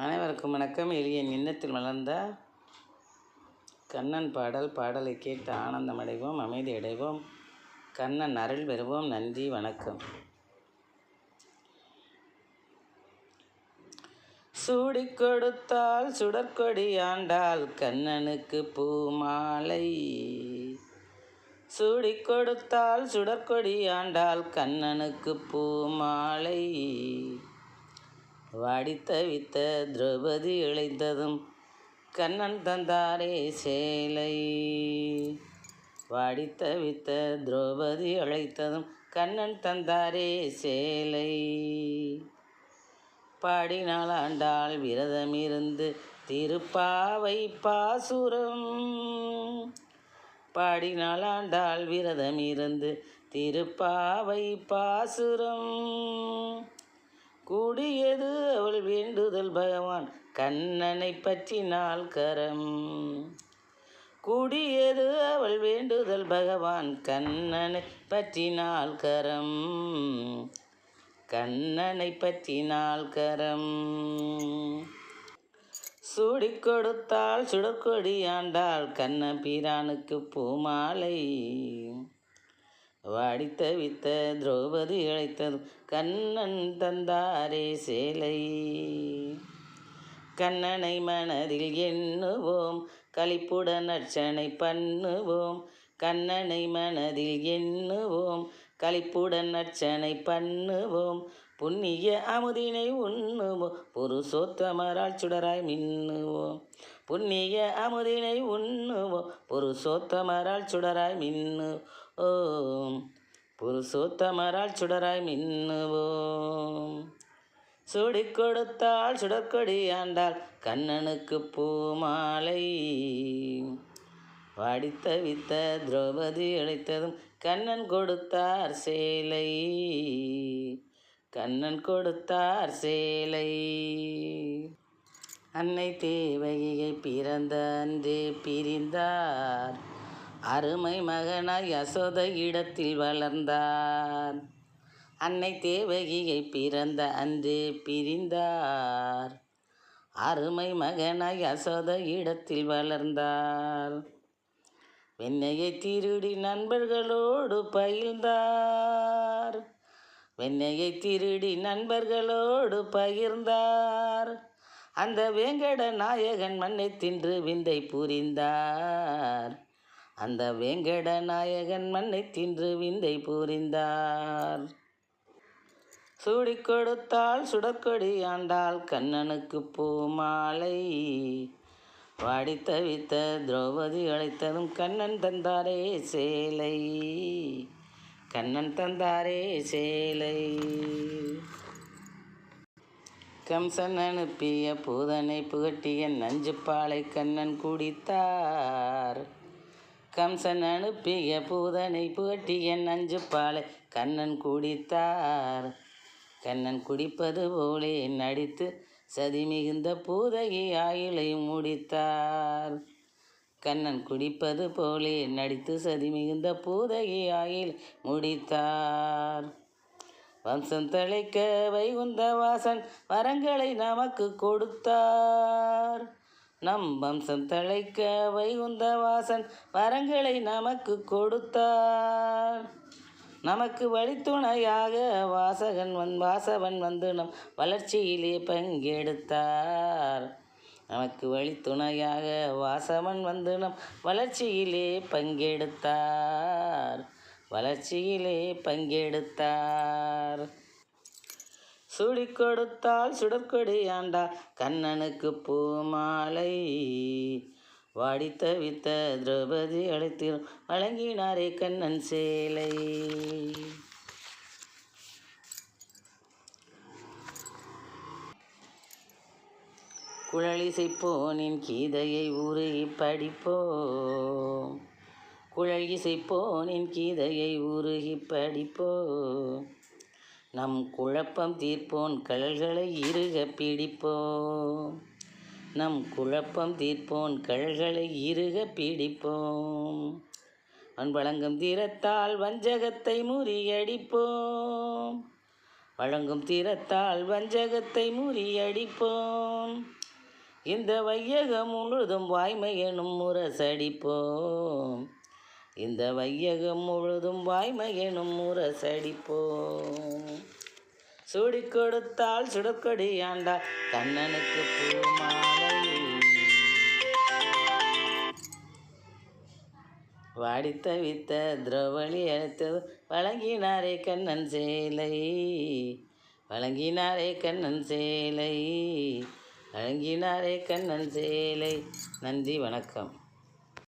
அனைவருக்கும் வணக்கம். எளிய எண்ணத்தில் மலர்ந்த கண்ணன் பாடல் பாடலை கேட்டு ஆனந்தம் அடைவோம் அமைதி அடைவோம். கண்ணன் அருள் பெறுவோம். நன்றி வணக்கம். சூடி கொடுத்தால் சுடற்கொடி ஆண்டாள் கண்ணனுக்கு பூமாலை. சூடி கொடுத்தால் சுடற்கொடி ஆண்டாள் கண்ணனுக்கு பூமாலை. வாடித்தவித்த திரௌபதி இழைந்ததும் கண்ணன் தந்தாரே சேலை. வாடித்தவித்த திரௌபதி அழைத்ததும் கண்ணன் தந்தாரே சேலை. பாடினால் ஆண்டாள் விரதமிருந்து திருப்பாவை பாசுரம். பாடினால் ஆண்டாள் விரதமிருந்து திருப்பாவை பாசுரம். கூடியது அவள் வேண்டுதல் பகவான். கண்ணனை பற்றினாள் கரம். கூடியது அவள் வேண்டுதல் பகவான். கண்ணனை பற்றினாள் கரம். கண்ணனை பற்றினாள் கரம். சுடி கொடுத்தாள் சுடற்கொடி ஆண்டாள். கண்ண பூமாலை. வாடித்த வித்த திரௌபதி அழைத்தது கண்ணன் தந்தாரே சேலை. கண்ணனை மனதில் எண்ணுவோம் களிப்புடன் அர்ச்சனை பண்ணுவோம். கண்ணனை மனதில் எண்ணுவோம் களிப்புடன் அர்ச்சனை பண்ணுவோம். புண்ணிய அமுதினை உண்ணுவோம் புருஷோத்தமரால் சுடராய் மின்னுவோம். புண்ணிய அமுதினை உண்ணுவோம் புருஷோத்தமரால் சுடராய் மின்னு ஓம் புருஷோத்தமரால் சுடராய் மின்னுவோம். சுடி கொடுத்தால் சுடற்கொடி ஆண்டாள் கண்ணனுக்கு பூமாலை. வாடித்தவித்த திரௌபதி அழைத்ததும் கண்ணன் கொடுத்தார் சேலை. கண்ணன் கொடுத்தார் சேலை. அன்னை தேவையை பிறந்த அன்றே பிரிந்தார். அருமை மகனாய் யசோத இடத்தில் வளர்ந்தார். அன்னை தேவகியை பிறந்த அன்று பிரிந்தார். அருமை மகனாய் யசோத இடத்தில் வளர்ந்தார். வெண்ணையை திருடி நண்பர்களோடு பகிர்ந்தார் வெண்ணையை திருடி நண்பர்களோடு பகிர்ந்தார் அந்த வேங்கட நாயகன் மண்ணை தின்று விந்தை புரிந்தார். அந்த வேங்கட நாயகன் மண்ணை தின்று விந்தை புரிந்தார். சூடி கொடுத்தால் சுடற்கொடி ஆண்டாள் கண்ணனுக்கு பூமாலை. வாடித்தவித்த திரௌபதி அழைத்ததும் கண்ணன் தந்தாரே சேலை. கண்ணன் தந்தாரே சேலை. கம்சன் அனுப்பிய பூதனை புகட்டிய நஞ்சுப்பாலை கண்ணன் குடித்தார். கம்சன் அனுப்பிய பூதனை புகட்டிய பாலை. கண்ணன் குடித்தார். கண்ணன் குடிப்பது போலே நடித்து சதி மிகுந்த பூதகி ஆயிலை முடித்தார். கண்ணன் குடிப்பது போலே நடித்து சதி மிகுந்த பூதகி ஆயில் முடித்தார். வம்சம் தழைக்க வைகுந்த வாசன் வரங்களை நமக்கு கொடுத்தார். நம் வம்சம் தழைக்க வைகுந்த வாசன் வரங்களை நமக்கு கொடுத்தார். நமக்கு வழித்துணையாக வாசகன் வந் வாசவன் வந்து நம் வளர்ச்சியிலே பங்கெடுத்தார். நமக்கு வழித்துணையாக வாசவன் வந்து நம் வளர்ச்சியிலே பங்கெடுத்தார். வளர்ச்சியிலே பங்கெடுத்தார். சுடி கொடுத்தால் சுடற்கொடி ஆண்டா. கண்ணனுக்கு பூமாலை. வாடித்தவித்த திரௌபதி அழைத்திரும் வழங்கினாரே கண்ணன் சேலை. குழலிசைப்போனின் கீதையை உருகி படிப்போம். குழல் இசைப்போனின் கீதையை உருகி படிப்போம். நம் குழப்பம் தீர்ப்போன் கழல்களை இறுக பிடிப்போம். நம் குழப்பம் தீர்ப்போன் கழல்களை இறுக பிடிப்போம். அன்பழங்கும் தீரத்தால் வஞ்சகத்தை முறியடிப்போம். வழங்கும் தீரத்தால் வஞ்சகத்தை முறியடிப்போம். இந்த வையகம் முழுதும் வாய்மை எனும் முரசடிப்போம். இந்த வையகம் முழுதும் வாய்மையினும் முரசடிப்போம். சுடி கொடுத்தால் சுடக்கொடி ஆண்டா கண்ணனுக்கு பூமாலை. வாடி தவித்த திரௌபதி அழைத்தது வழங்கினாரே கண்ணன் சேலை. வழங்கினாரே கண்ணன் சேலை. வழங்கினாரே கண்ணன் சேலை. நன்றி வணக்கம்.